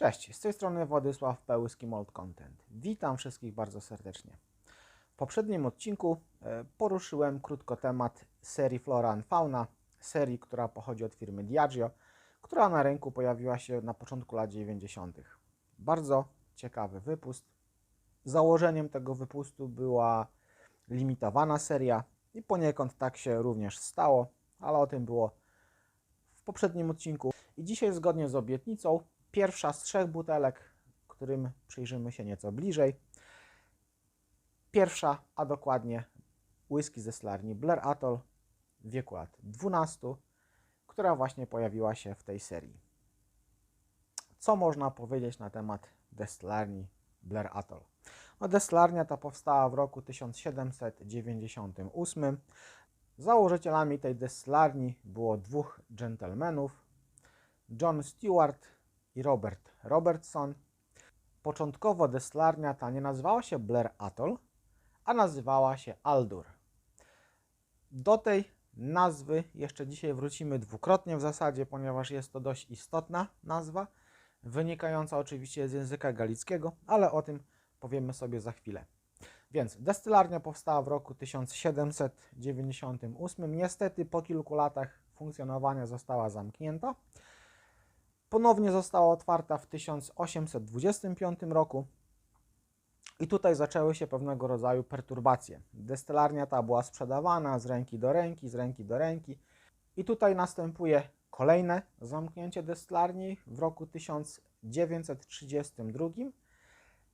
Cześć, z tej strony Władysław Pełyski Mold Content. Witam wszystkich bardzo serdecznie. W poprzednim odcinku e, poruszyłem krótko temat serii Flora and Fauna, serii, która pochodzi od firmy Diageo, która na rynku pojawiła się na początku lat 90. Bardzo ciekawy wypust. Założeniem tego wypustu była limitowana seria i poniekąd tak się również stało, ale o tym było w poprzednim odcinku. I dzisiaj zgodnie z obietnicą Pierwsza z trzech butelek, którym przyjrzymy się nieco bliżej. Pierwsza, a dokładnie whisky ze slarni Blair Atoll wieku lat 12, która właśnie pojawiła się w tej serii. Co można powiedzieć na temat destylarni Blair Atoll? No, destylarnia ta powstała w roku 1798. Założycielami tej destylarni było dwóch dżentelmenów, John Stewart i Robert Robertson. Początkowo destylarnia ta nie nazywała się Blair Atoll, a nazywała się Aldur. Do tej nazwy jeszcze dzisiaj wrócimy dwukrotnie w zasadzie, ponieważ jest to dość istotna nazwa, wynikająca oczywiście z języka galickiego, ale o tym powiemy sobie za chwilę. Więc destylarnia powstała w roku 1798. Niestety po kilku latach funkcjonowania została zamknięta. Ponownie została otwarta w 1825 roku. I tutaj zaczęły się pewnego rodzaju perturbacje. Destylarnia ta była sprzedawana z ręki do ręki, z ręki do ręki. I tutaj następuje kolejne zamknięcie destylarni w roku 1932,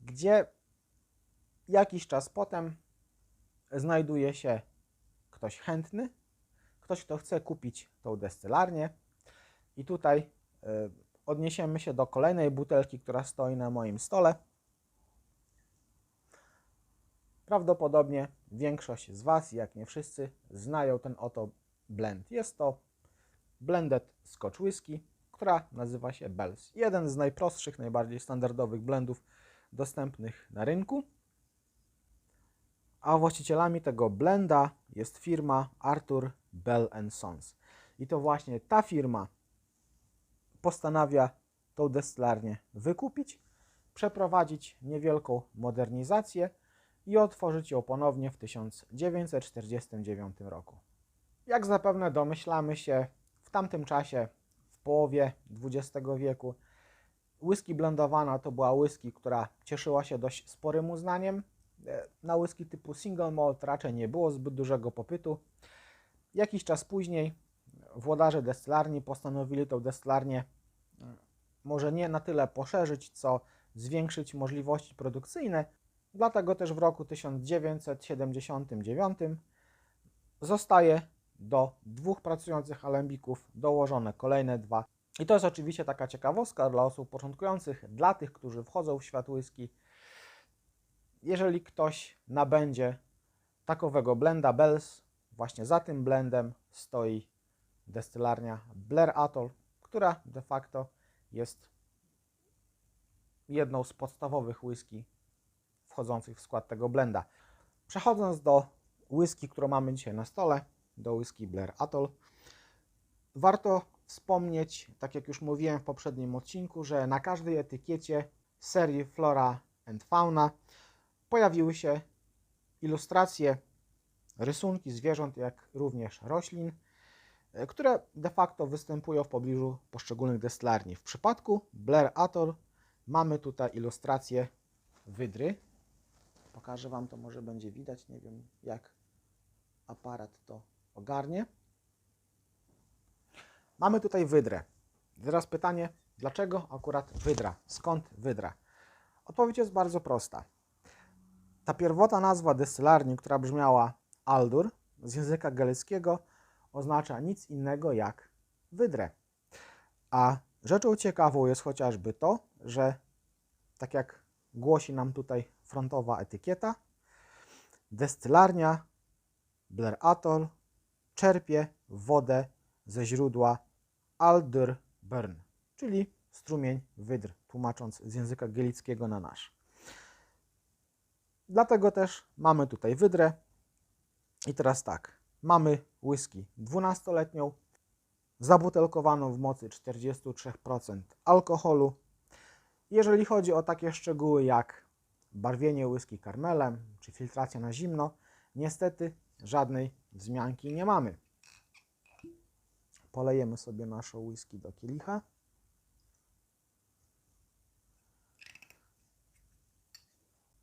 gdzie jakiś czas potem znajduje się ktoś chętny, ktoś, kto chce kupić tą destylarnię. I tutaj y, odniesiemy się do kolejnej butelki, która stoi na moim stole. Prawdopodobnie większość z Was, jak nie wszyscy, znają ten oto blend. Jest to blended Scotch Whisky, która nazywa się Bells. Jeden z najprostszych, najbardziej standardowych blendów dostępnych na rynku. A właścicielami tego blenda jest firma Arthur Bell Sons. I to właśnie ta firma postanawia tą destylarnię wykupić, przeprowadzić niewielką modernizację i otworzyć ją ponownie w 1949 roku. Jak zapewne domyślamy się, w tamtym czasie, w połowie XX wieku, whisky blendowana to była whisky, która cieszyła się dość sporym uznaniem. Na whisky typu single malt raczej nie było zbyt dużego popytu. Jakiś czas później włodarze destylarni postanowili tą destylarnię może nie na tyle poszerzyć, co zwiększyć możliwości produkcyjne. Dlatego też w roku 1979 zostaje do dwóch pracujących alembików dołożone kolejne dwa. I to jest oczywiście taka ciekawostka dla osób początkujących, dla tych, którzy wchodzą w świat whisky. Jeżeli ktoś nabędzie takowego blenda Bells, właśnie za tym blendem stoi destylarnia Blair Atoll, która de facto jest jedną z podstawowych whisky wchodzących w skład tego blenda. Przechodząc do whisky, którą mamy dzisiaj na stole, do whisky Blair Atoll, warto wspomnieć, tak jak już mówiłem w poprzednim odcinku, że na każdej etykiecie serii Flora and Fauna pojawiły się ilustracje, rysunki zwierząt, jak również roślin, które de facto występują w pobliżu poszczególnych destylarni. W przypadku Blair Atoll mamy tutaj ilustrację wydry. Pokażę Wam to, może będzie widać, nie wiem jak aparat to ogarnie. Mamy tutaj wydrę. Teraz pytanie, dlaczego akurat wydra? Skąd wydra? Odpowiedź jest bardzo prosta. Ta pierwotna nazwa destylarni, która brzmiała Aldur z języka galeckiego, oznacza nic innego jak wydrę. A rzeczą ciekawą jest chociażby to, że tak jak głosi nam tutaj frontowa etykieta, destylarnia Blair Atoll czerpie wodę ze źródła Aldur Burn, czyli strumień wydr, tłumacząc z języka galickiego na nasz. Dlatego też mamy tutaj wydrę. I teraz tak, mamy whisky 12-letnią, zabutelkowaną w mocy 43% alkoholu. Jeżeli chodzi o takie szczegóły jak barwienie whisky karmelem czy filtracja na zimno, niestety żadnej wzmianki nie mamy. Polejemy sobie naszą whisky do kielicha.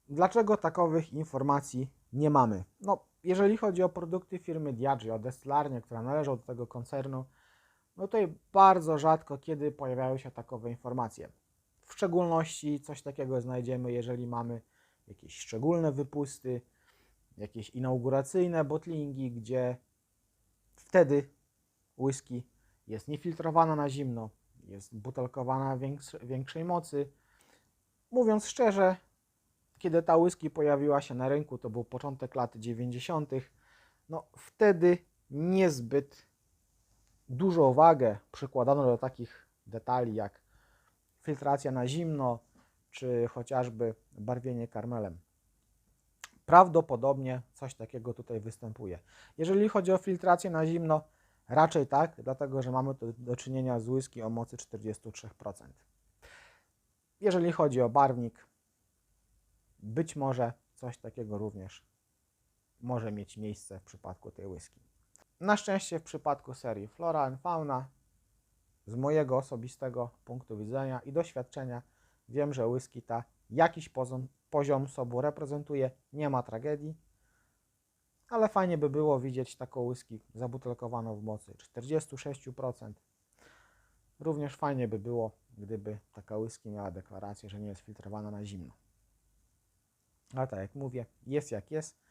Dlaczego takowych informacji nie mamy? No, jeżeli chodzi o produkty firmy Diageo, destylarnię, która należą do tego koncernu, no tutaj bardzo rzadko kiedy pojawiają się takowe informacje. W szczególności coś takiego znajdziemy, jeżeli mamy jakieś szczególne wypusty, jakieś inauguracyjne botlingi, gdzie wtedy whisky jest niefiltrowana na zimno, jest butelkowana większ- większej mocy. Mówiąc szczerze, kiedy ta whisky pojawiła się na rynku, to był początek lat 90., no wtedy niezbyt dużą wagę przykładano do takich detali jak filtracja na zimno, czy chociażby barwienie karmelem. Prawdopodobnie coś takiego tutaj występuje. Jeżeli chodzi o filtrację na zimno, raczej tak, dlatego że mamy tu do czynienia z whisky o mocy 43%. Jeżeli chodzi o barwnik, być może coś takiego również może mieć miejsce w przypadku tej whisky. Na szczęście w przypadku serii Flora and Fauna, z mojego osobistego punktu widzenia i doświadczenia, wiem, że whisky ta jakiś poziom, poziom sobu reprezentuje, nie ma tragedii, ale fajnie by było widzieć taką whisky zabutelkowaną w mocy 46%. Również fajnie by było, gdyby taka whisky miała deklarację, że nie jest filtrowana na zimno. Ale tak jak mówię, jest jak jest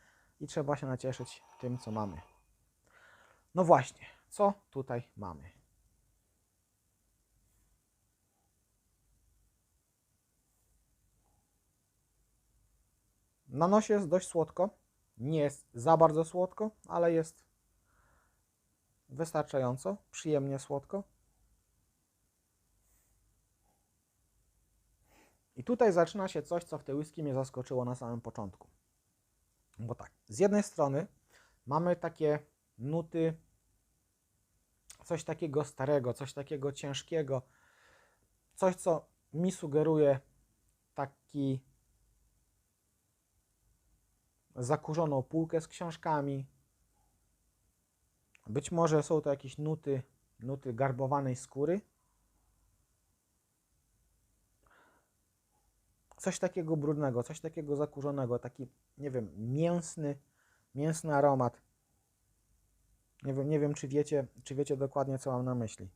i trzeba się nacieszyć tym, co mamy. No właśnie, co tutaj mamy? Na nosie jest dość słodko. Nie jest za bardzo słodko, ale jest wystarczająco, przyjemnie słodko. I tutaj zaczyna się coś, co w tej whisky mnie zaskoczyło na samym początku. Bo tak, z jednej strony mamy takie nuty, coś takiego starego, coś takiego ciężkiego, coś, co mi sugeruje taki zakurzoną półkę z książkami. Być może są to jakieś nuty, nuty garbowanej skóry. Coś takiego brudnego, coś takiego zakurzonego, taki, nie wiem, mięsny, mięsny aromat. Nie wiem, nie wiem czy, wiecie, czy wiecie dokładnie, co mam na myśli.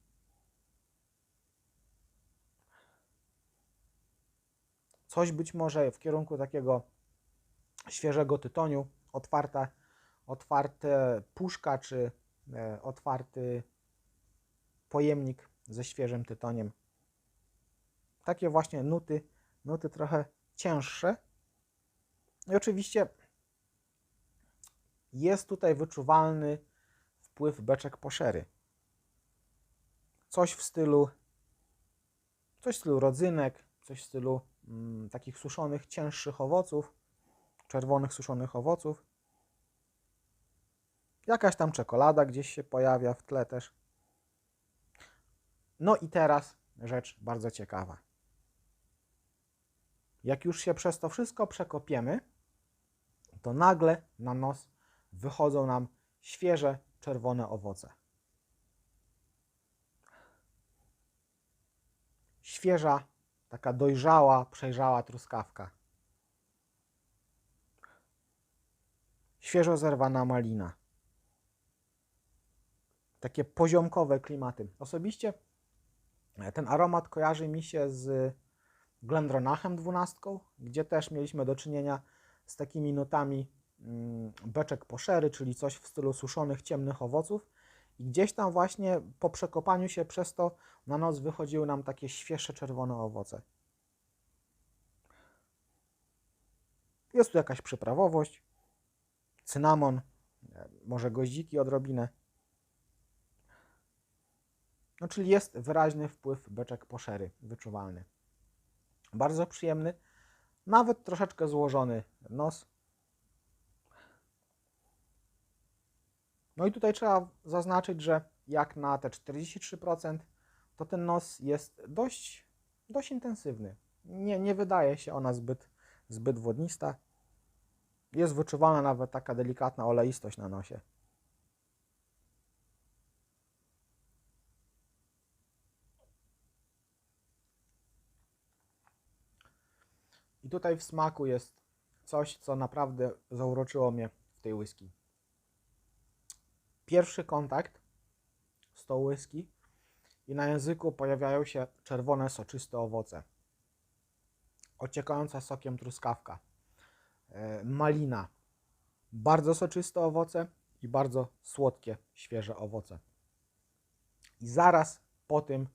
Coś być może w kierunku takiego świeżego tytoniu, otwarta, otwarte puszka czy e, otwarty pojemnik ze świeżym tytoniem. Takie właśnie nuty, nuty trochę cięższe. I oczywiście jest tutaj wyczuwalny wpływ beczek poszery. Coś w stylu coś w stylu rodzynek, coś w stylu mm, takich suszonych, cięższych owoców, czerwonych suszonych owoców. Jakaś tam czekolada gdzieś się pojawia w tle też. No i teraz rzecz bardzo ciekawa. Jak już się przez to wszystko przekopiemy, to nagle na nos wychodzą nam świeże, czerwone owoce. Świeża, taka dojrzała, przejrzała truskawka. Świeżo zerwana malina. Takie poziomkowe klimaty. Osobiście ten aromat kojarzy mi się z Glendronachem 12, gdzie też mieliśmy do czynienia z takimi nutami mm, beczek poszery, czyli coś w stylu suszonych, ciemnych owoców. I gdzieś tam właśnie po przekopaniu się przez to na noc wychodziły nam takie świeże czerwone owoce. Jest tu jakaś przyprawowość, cynamon, może goździki odrobinę. No, czyli jest wyraźny wpływ beczek poszery wyczuwalny. Bardzo przyjemny, nawet troszeczkę złożony nos. No i tutaj trzeba zaznaczyć, że jak na te 43%, to ten nos jest dość, dość intensywny. Nie, nie wydaje się ona zbyt, zbyt wodnista. Jest wyczuwalna nawet taka delikatna oleistość na nosie. I tutaj w smaku jest coś, co naprawdę zauroczyło mnie w tej whisky. Pierwszy kontakt z tą whisky i na języku pojawiają się czerwone, soczyste owoce. Ociekająca sokiem truskawka, e, malina, bardzo soczyste owoce i bardzo słodkie, świeże owoce. I zaraz po tym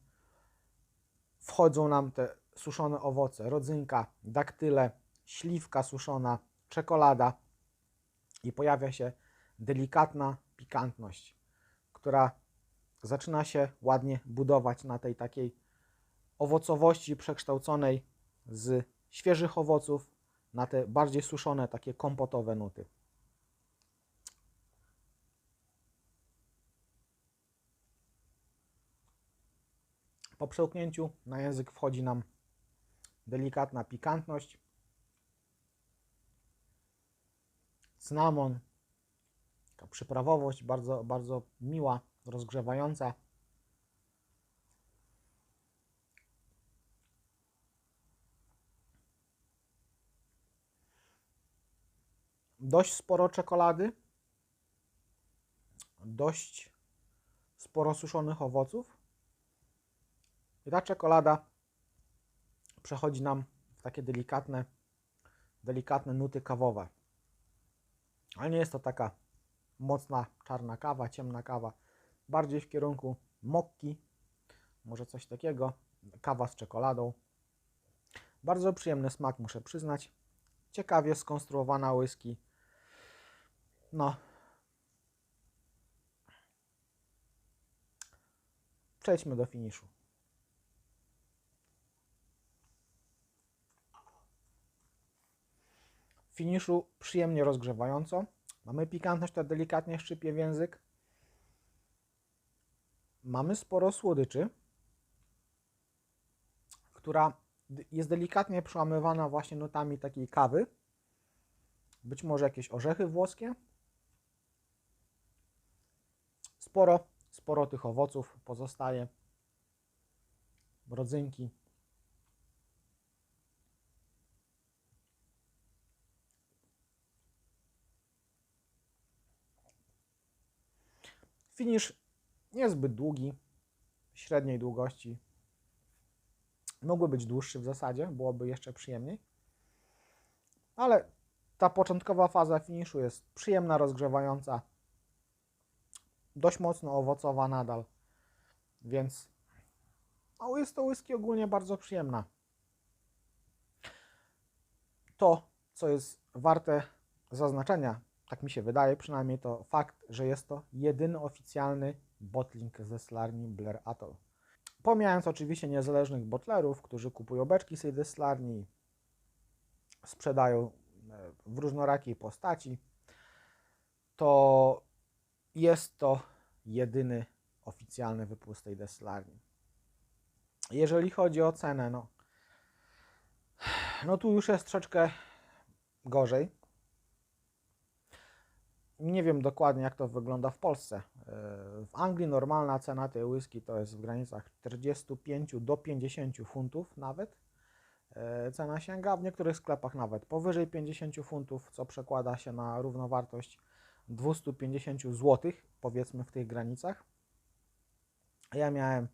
wchodzą nam te suszone owoce, rodzynka, daktyle, śliwka suszona, czekolada i pojawia się delikatna pikantność, która zaczyna się ładnie budować na tej takiej owocowości przekształconej z świeżych owoców na te bardziej suszone, takie kompotowe nuty. Po przełknięciu na język wchodzi nam delikatna pikantność, cynamon, taka przyprawowość bardzo, bardzo miła, rozgrzewająca. Dość sporo czekolady, dość sporo suszonych owoców. I ta czekolada przechodzi nam w takie delikatne, delikatne nuty kawowe. Ale nie jest to taka mocna czarna kawa, ciemna kawa. Bardziej w kierunku mokki, może coś takiego. Kawa z czekoladą. Bardzo przyjemny smak, muszę przyznać. Ciekawie skonstruowana whisky. No. Przejdźmy do finiszu. Finiszu przyjemnie rozgrzewająco. Mamy pikantność, która delikatnie szczypie w język. Mamy sporo słodyczy, która jest delikatnie przełamywana właśnie nutami takiej kawy. Być może jakieś orzechy włoskie. Sporo, sporo tych owoców pozostaje. Rodzynki. Finisz niezbyt długi, średniej długości. Mógłby być dłuższy w zasadzie, byłoby jeszcze przyjemniej. Ale ta początkowa faza finiszu jest przyjemna, rozgrzewająca, dość mocno owocowa nadal, więc no, jest to whisky ogólnie bardzo przyjemna. To, co jest warte zaznaczenia tak mi się wydaje przynajmniej, to fakt, że jest to jedyny oficjalny bottling ze slarni Blair Atoll. Pomijając oczywiście niezależnych botlerów, którzy kupują beczki z tej deslarni, sprzedają e, w różnorakiej postaci, to jest to jedyny oficjalny wypust tej deslarni. Jeżeli chodzi o cenę, no, no tu już jest troszeczkę gorzej nie wiem dokładnie, jak to wygląda w Polsce. E, w Anglii normalna cena tej whisky to jest w granicach 45 do 50 funtów nawet. E, cena sięga w niektórych sklepach nawet powyżej 50 funtów, co przekłada się na równowartość 250 zł, powiedzmy w tych granicach. Ja miałem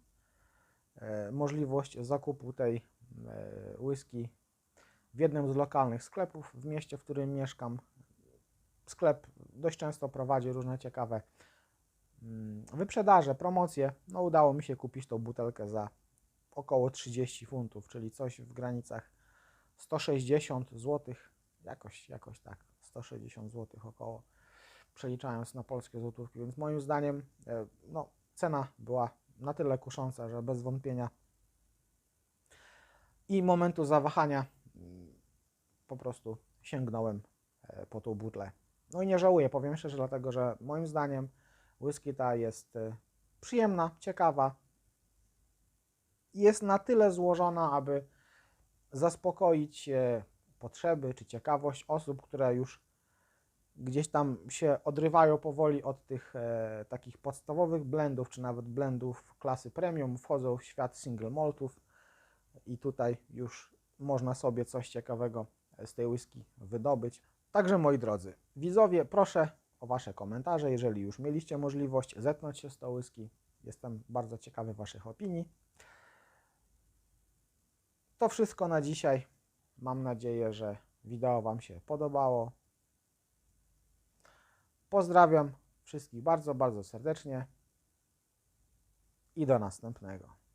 e, możliwość zakupu tej whisky w jednym z lokalnych sklepów w mieście, w którym mieszkam sklep dość często prowadzi różne ciekawe mm, wyprzedaże, promocje. No udało mi się kupić tą butelkę za około 30 funtów, czyli coś w granicach 160 zł, jakoś, jakoś tak, 160 zł około, przeliczając na polskie złotówki, więc moim zdaniem e, no, cena była na tyle kusząca, że bez wątpienia i momentu zawahania mm, po prostu sięgnąłem e, po tą butlę no i nie żałuję, powiem szczerze, dlatego że moim zdaniem whisky ta jest y, przyjemna, ciekawa. Jest na tyle złożona, aby zaspokoić e, potrzeby czy ciekawość osób, które już gdzieś tam się odrywają powoli od tych e, takich podstawowych blendów, czy nawet blendów klasy premium, wchodzą w świat single maltów i tutaj już można sobie coś ciekawego z tej whisky wydobyć. Także moi drodzy, widzowie, proszę o Wasze komentarze, jeżeli już mieliście możliwość zetknąć się z tą whisky. Jestem bardzo ciekawy Waszych opinii. To wszystko na dzisiaj. Mam nadzieję, że wideo Wam się podobało. Pozdrawiam wszystkich bardzo, bardzo serdecznie i do następnego.